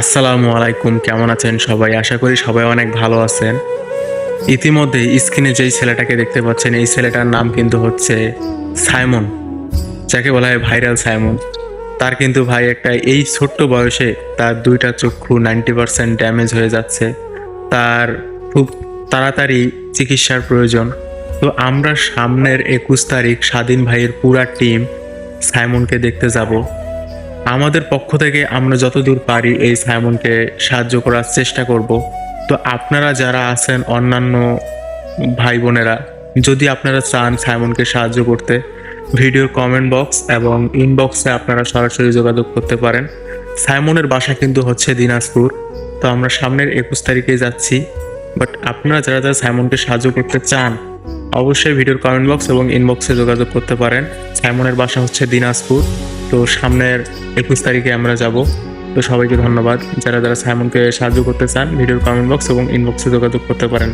আসসালামু আলাইকুম, কেমন আছেন সবাই? আশা করি সবাই অনেক ভালো আছেন। ইতিমধ্যে স্ক্রিনে যেই ছেলেটাকে দেখতে পাচ্ছেন, এই ছেলেটার নাম কিন্তু হচ্ছে সাইমন, যাকে বলা হয় ভাইরাল সাইমন। তার কিন্তু ভাই একটা এই ছোট্ট বয়সে তার দুইটা চক্ষু নাইনটি পার্সেন্ট ড্যামেজ হয়ে যাচ্ছে। তার খুব তাড়াতাড়ি চিকিৎসার প্রয়োজন। তো আমরা সামনের একুশ তারিখ স্বাধীন ভাইয়ের পুরা টিম সাইমনকে দেখতে যাব। আমাদের পক্ষ থেকে আমরা যতদূর পারি এই সাইমনকে সাহায্য করার চেষ্টা করব। তো আপনারা যারা আছেন, অন্যান্য ভাই বোনেরা যদি আপনারা চান সাইমনকে সাহায্য করতে, ভিডিওর কমেন্ট বক্স এবং ইনবক্সে আপনারা সরাসরি যোগাযোগ করতে পারেন। সাইমনের বাসা কিন্তু হচ্ছে দিনাজপুর। তো আমরা সামনের একুশ তারিখে যাচ্ছি। বাট আপনারা যারা যারা সাইমনকে সাহায্য করতে চান, অবশ্যই ভিডিওর কমেন্ট বক্স এবং ইনবক্সে যোগাযোগ করতে পারেন। সাইমনের বাসা হচ্ছে দিনাজপুর। তো সামনের একুশ তারিখে আমরা যাব। তো সবাইকে ধন্যবাদ। যারা যারা সাইমনকে সাহায্য করতে চান, ভিডিওর কমেন্ট বক্স এবং ইনবক্সে যোগাযোগ করতে পারেন।